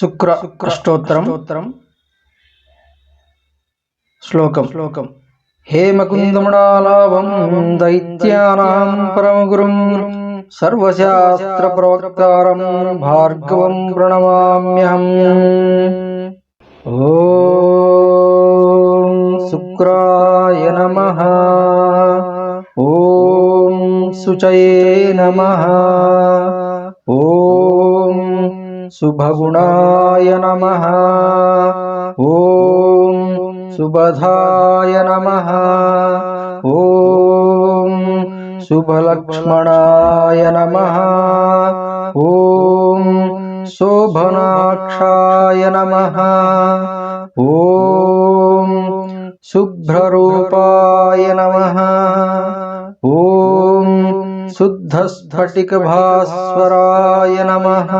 శుక్ర అష్టోత్తరం. శ్లోకం. శ్లోకం. హేమకుందముడాలాభం దైత్యానాం పరమగురుం సర్వశాస్త్ర ప్రవక్తారం భార్గవం ప్రణమామ్యహం. ఓం శుక్రాయ నమ. ఓం శుచయే నమ. ఓం शुभगुणाय नमः ॐ सुबधाय नमः ॐ शुभलक्ष्मणाय नमः ॐ शोभनाक्षाय नमः ॐ शुभ्ररूपाय नमः ॐ शुद्धस्फटिकभास्वराय नमः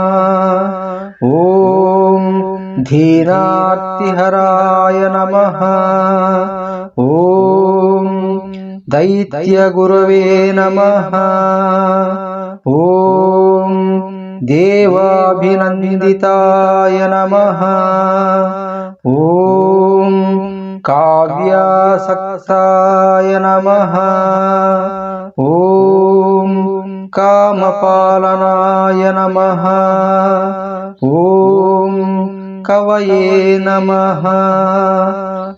ॐ धीनार्तिहराय नमः ॐ दैत्यगुरवे नमः ॐ देवाभिनन्दिताय नमः ॐ काव्यासक्ताय नमः ॐ कामपालनाय नमः ॐ कवये नमः।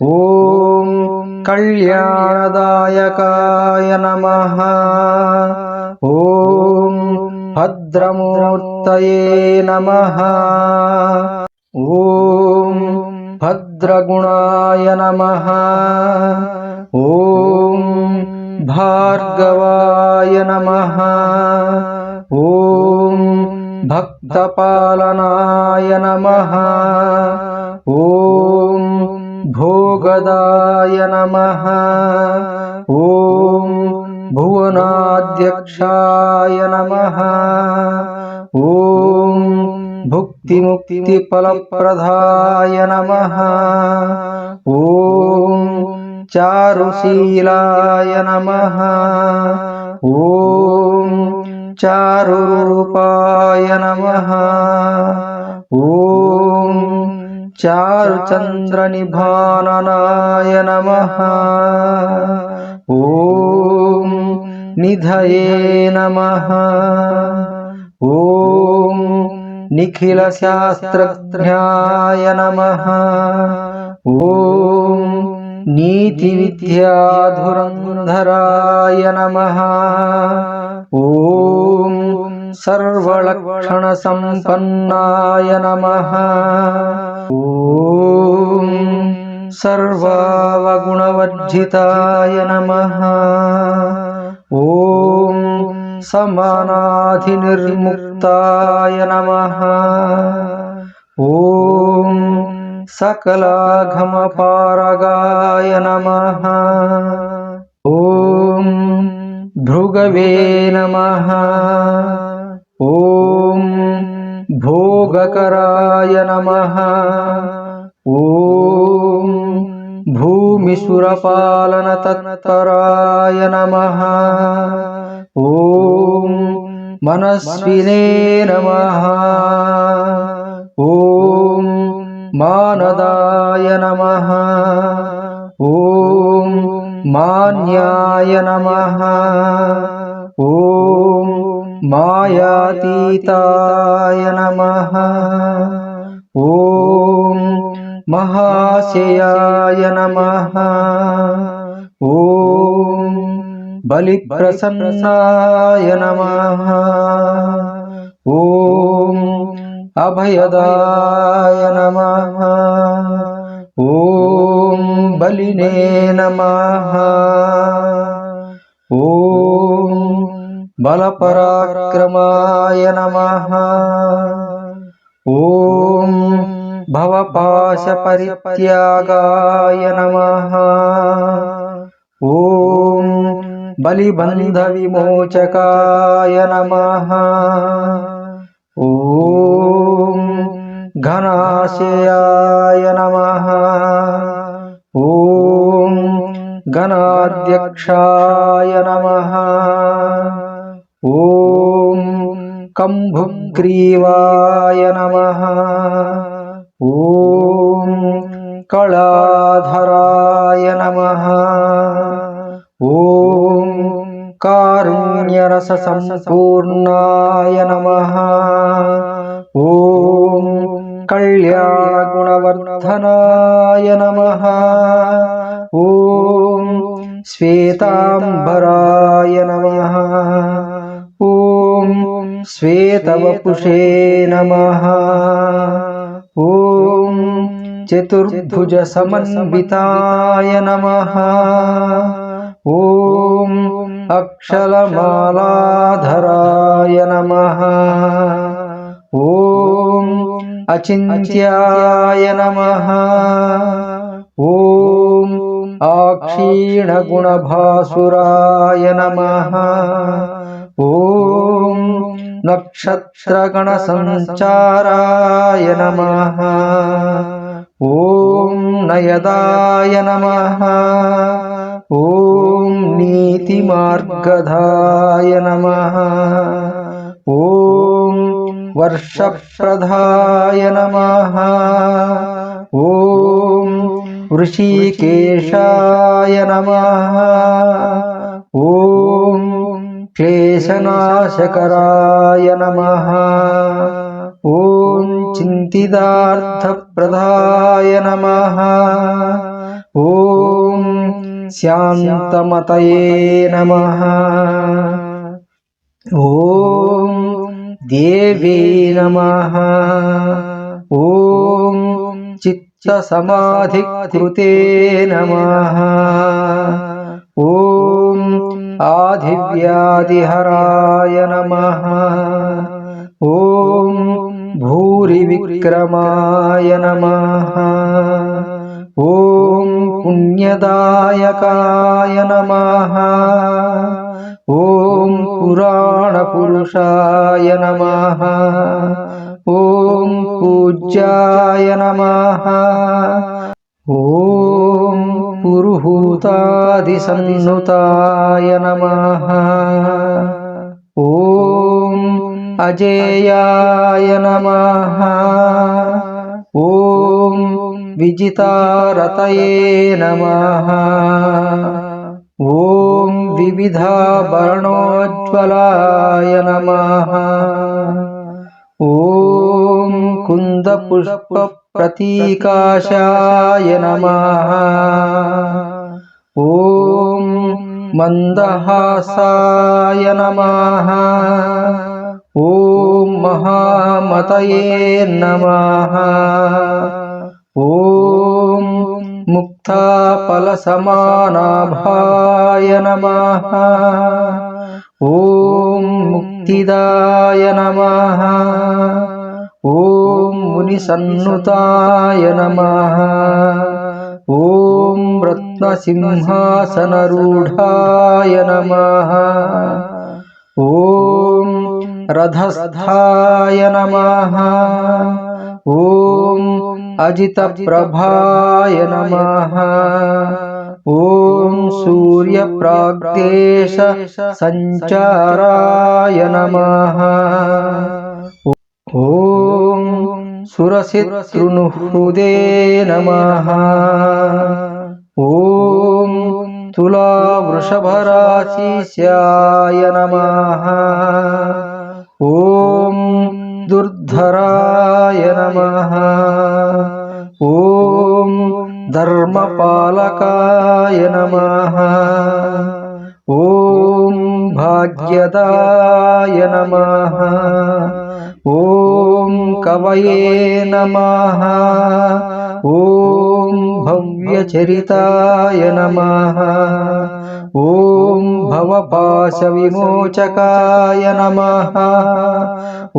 ॐ कल्याणदायकाय नमः। ॐ भद्रमूर्तये नमः। ॐ भद्रगुणाय नमः। ॐ भार्गवाय नमः। ॐ भक्तपालनाय नमः। ॐ भोगदाय नमः। ॐ भुवनाध्यक्षाय नमः। ॐ भुक्तिमुक्तिफलप्रदाय नमः। ॐ चारुशीलाय नमः। ॐ चारुरूपाय नमः। ॐ चारुचन्द्रनिभाननाय नमः। ॐ निधये नमः। ॐ निखिलशास्त्रज्ञाय नमः। ॐ नीतिविद्याधुरन्धराय नमः। ॐ सर्वलक्षणसम्पन्नाय नमः। ॐ सर्वावगुणवर्जिताय नमः। ॐ समानाधिनिर्मुक्ताय नमः। ॐ सकलाघमपारगाय नमः ॐ भृगवे नमः। ॐ भोगकराय नमः। ॐ भूमिसुरपालनतत्पराय नमः। ॐ मनस्विने नमः नमः। ॐ मान्याय नमः। ॐ मायातीताय नमः। ॐ महाशयाय नमः। ॐ बलिप्रसन्नाय नमः। ॐ अभयदाय नमः। ॐ बलिने नमः। ॐ बलपराक्रमाय नमः। ॐ भवपाशपरित्यागाय नमः। ॐ बलिबन्धविमोचकाय नमः। ॐ घनाशयाय नमः। ॐ गणाध्यक्षाय नमः। ॐ कम्भुग्रीवाय नमः। ॐ कलाधराय नमः। ॐ कारुण्यरससम्पूर्णाय नमः। ॐ कल्याणगुणवर्धनाय नमः। ॐ श्वेताम्बराय नमः। ॐ श्वेतवपुषे नमः। ॐ चतुर्भुजसमन्विताय नमः। ॐ अक्षलमालाधराय नमः। ॐ अचिन्त्याय नमः ॐ आक्षीणगुणभासुराय नमः ॐ नक्षत्रगणसञ्चाराय नमः ॐ नयदाय नमः ॐ नीतिमार्गधाय नमः ॐ वर्षप्रधाय नमः ॐ ऋषिकेशाय नमः। ॐ क्लेशनाशकराय नमः। ॐ चिन्तितार्थप्रदाय नमः। ॐ शान्तमतये नमः। ॐ దేవే నమ. ఓం చిత్త సమాధి కృతే నమ. ఓం ఆదివ్యాదిహరాయ నమ. ఓం భూరి విక్రమాయ నమ. ఓం పుణ్యదాయకాయ నమ. ఓం पुराणपुरुषाय नमः ॐ पूज्याय नमः ॐ पुरुहूतादिसन्नुताय नमः ॐ अजेयाय नमः ॐ विजितारतये नमः ॐ विविधाभरणोज्ज्वलाय नमः ॐ कुन्दपुष्पप्रतीकाशाय नमः। ॐ मन्दहासाय नमः। ॐ महामतये नमः। ॐ मुक्ताफलसमानाभाय नमः। ॐ मुक्तिदाय नमः। ॐ मुनिसन्नुताय नमः। ॐ रत्नसिंहासनरूढाय नमः। ॐ रथस्थाय नमः। ॐ अजितप्रभाय नमः। ॐ सूर्यप्राग्देश सञ्चाराय नमः। ॐ सुरसितृनुहृदे नमः। ॐ तुलावृषभराशिष्याय नमः। ॐ दुर्धराय नमः। धर्मपालकाय नमः ॐ भाग्यदाय नमः ॐ कवये नमः ॐ भव्यचरिताय नमः ॐ भवपाशविमोचकाय नमः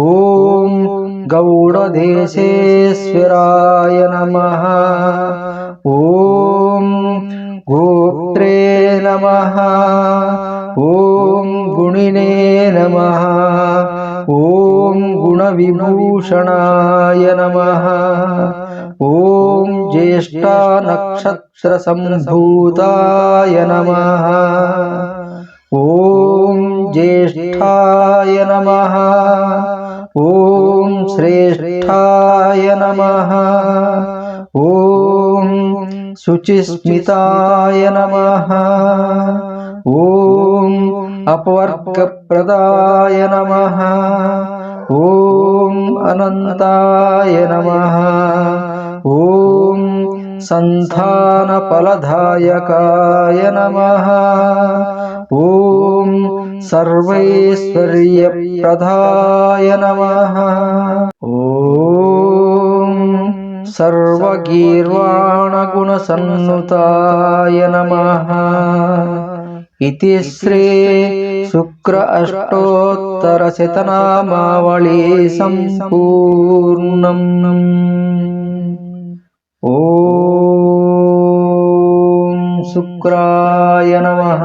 ॐ गौडदेशेश्वराय नमः ॐ गोत्रे नमः। ॐ गुणिने नमः। ॐ गुणविभूषणाय नमः। ॐ ज्येष्ठानक्षत्रसम्भूताय नमः। ॐ ज्येष्ठाय नमः। ॐ श्रेष्ठाय नमः। ॐ शुचिस्मिताय नमः। ॐ अपवर्गप्रदाय नमः। ॐ अनन्ताय नमः। ॐ सन्धानफलदायकाय नमः। ॐ सर्वैश्वर्यप्रदाय नमः। ॐ सर्वगीर्वाणगुणसन्नुताय नमः इति श्री शुक्र अष्टोत्तरशतनामावळी सम्पूर्णम् ॐ शुक्राय नमः